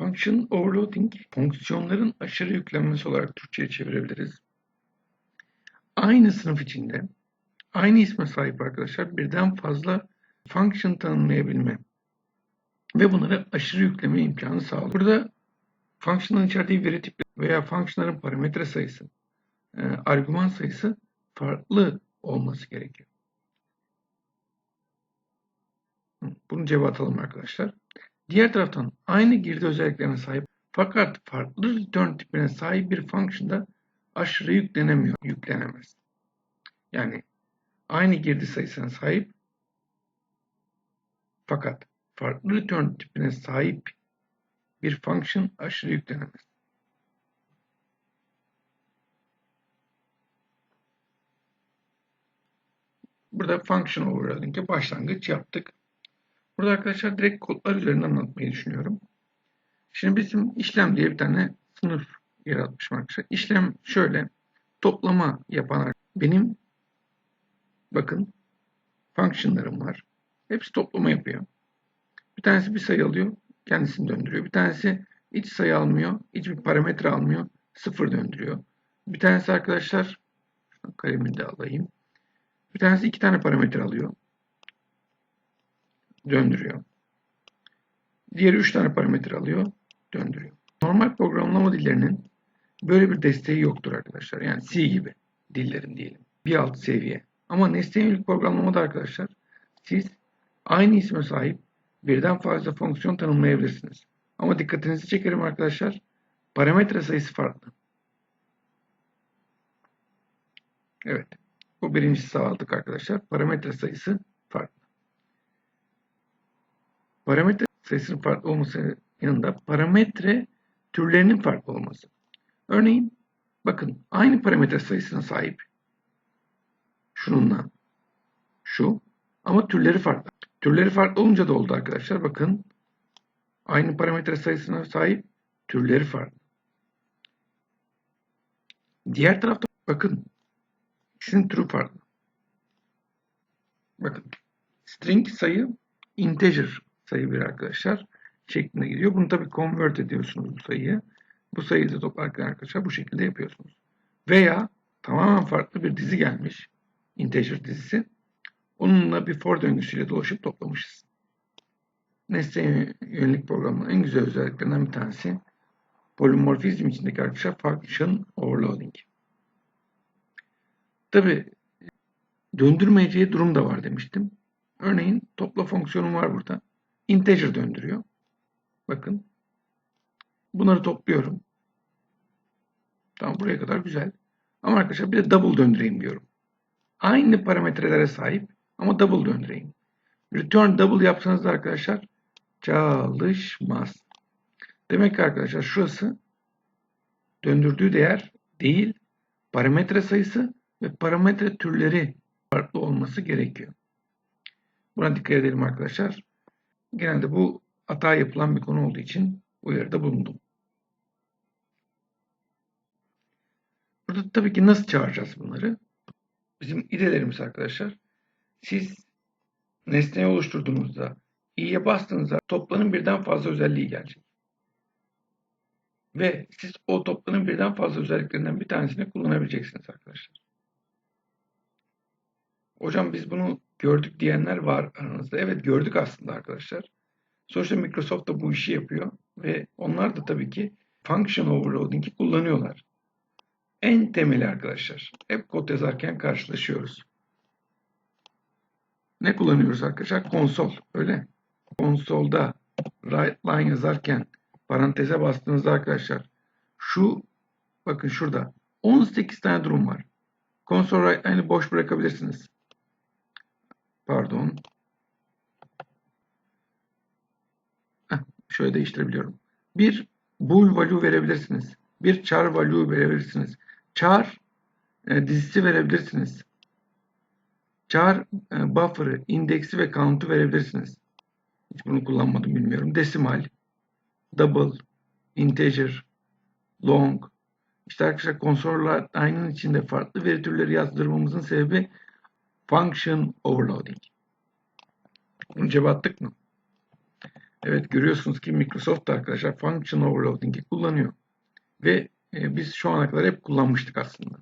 Function overloading fonksiyonların aşırı yüklenmesi olarak Türkçe'ye çevirebiliriz. Aynı sınıf içinde aynı isme sahip arkadaşlar birden fazla function tanımlayabilme ve bunları aşırı yükleme imkanı sağlıyor. Burada function'ın içerdiği veri tipi veya function'ların parametre sayısı, e, argüman sayısı farklı olması gerekiyor. Bunu cevap atalım arkadaşlar. Diğer taraftan aynı girdi özelliklerine sahip fakat farklı return tipine sahip bir function'da aşırı yüklenemiyor, yüklenemez. Yani aynı girdi sayısına sahip fakat farklı return tipine sahip bir function aşırı yüklenemez. Burada function overloading'e başlangıç yaptık. Burada arkadaşlar direkt kodlar üzerinden anlatmayı düşünüyorum. Şimdi bizim işlem diye bir tane sınıf yaratmışım arkadaşlar. İşlem şöyle. Toplama yapan benim bakın functionlarım var. Hepsi toplama yapıyor. Bir tanesi bir sayı alıyor. Kendisini döndürüyor. Bir tanesi hiç sayı almıyor. Hiçbir parametre almıyor. Sıfır döndürüyor. Bir tanesi arkadaşlar kalemini de alayım. Bir tanesi iki tane parametre alıyor döndürüyor. Diğeri 3 tane parametre alıyor, döndürüyor. Normal programlama dillerinin böyle bir desteği yoktur arkadaşlar. Yani C gibi dillerin diyelim. Bir alt seviye. Ama nesne yönelik programlamada arkadaşlar siz aynı isme sahip birden fazla fonksiyon tanımlayabilirsiniz. Ama dikkatinizi çekerim arkadaşlar. Parametre sayısı farklı. Evet. Bu birincisi sağladık arkadaşlar. Parametre sayısı farklı. Parametre sayısının farklı olması yanında parametre türlerinin farklı olması. Örneğin bakın aynı parametre sayısına sahip şununla şu ama türleri farklı. Türleri farklı olunca da oldu arkadaşlar. Bakın aynı parametre sayısına sahip türleri farklı. Diğer tarafta bakın ikisinin türü farklı. Bakın string sayı integer sayı bir arkadaşlar şeklinde gidiyor. Bunu tabii convert ediyorsunuz bu sayıyı. Bu sayıyı da toplarken arkadaşlar bu şekilde yapıyorsunuz. Veya tamamen farklı bir dizi gelmiş. Integer dizisi. Onunla bir for döngüsüyle dolaşıp toplamışız. Nesne yönelik programın en güzel özelliklerinden bir tanesi polimorfizm içindeki arkadaşlar function overloading. Tabi döndürmeyeceği durum da var demiştim. Örneğin topla fonksiyonum var burada integer döndürüyor. Bakın. Bunları topluyorum. Tamam buraya kadar güzel. Ama arkadaşlar bir de double döndüreyim diyorum. Aynı parametrelere sahip ama double döndüreyim. Return double yapsanız da arkadaşlar çalışmaz. Demek ki arkadaşlar şurası döndürdüğü değer değil parametre sayısı ve parametre türleri farklı olması gerekiyor. Buna dikkat edelim arkadaşlar. Genelde bu hata yapılan bir konu olduğu için uyarıda bulundum. Burada tabii ki nasıl çağıracağız bunları? Bizim idelerimiz arkadaşlar. Siz nesneyi oluşturduğunuzda i'ye bastığınızda toplanın birden fazla özelliği gelecek. Ve siz o toplanın birden fazla özelliklerinden bir tanesini kullanabileceksiniz arkadaşlar. Hocam biz bunu gördük diyenler var aranızda. Evet gördük aslında arkadaşlar. Sonuçta Microsoft da bu işi yapıyor ve onlar da tabii ki function overloading'i kullanıyorlar. En temeli arkadaşlar. Hep kod yazarken karşılaşıyoruz. Ne kullanıyoruz arkadaşlar? Konsol. Öyle. Konsolda write line yazarken paranteze bastığınızda arkadaşlar şu bakın şurada 18 tane durum var. Console write line'i boş bırakabilirsiniz. Pardon. Heh, şöyle değiştirebiliyorum. Bir bool value verebilirsiniz. Bir char value verebilirsiniz. Char e, dizisi verebilirsiniz. Char e, buffer'ı, indeksi ve count'u verebilirsiniz. Hiç bunu kullanmadım bilmiyorum. Desimal, double, integer, long. İşte arkadaşlar konsollar aynı içinde farklı veri türleri yazdırmamızın sebebi function overloading. Bunu cevap attık mı? Evet görüyorsunuz ki Microsoft da arkadaşlar function overloading'i kullanıyor. Ve e, biz şu ana kadar hep kullanmıştık aslında.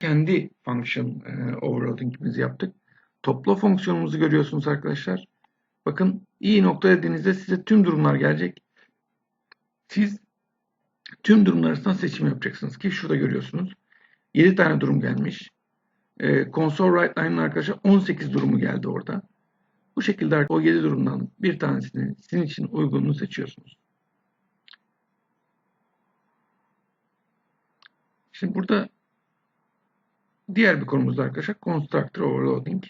Kendi function e, overloading'imizi yaptık. Topla fonksiyonumuzu görüyorsunuz arkadaşlar. Bakın iyi nokta dediğinizde size tüm durumlar gelecek. Siz tüm durumlar arasından seçim yapacaksınız ki şurada görüyorsunuz. 7 tane durum gelmiş. E, console write line'ın arkadaşlar 18 durumu geldi orada. Bu şekilde o 7 durumdan bir tanesini sizin için uygununu seçiyorsunuz. Şimdi burada diğer bir konumuz da arkadaşlar constructor overloading.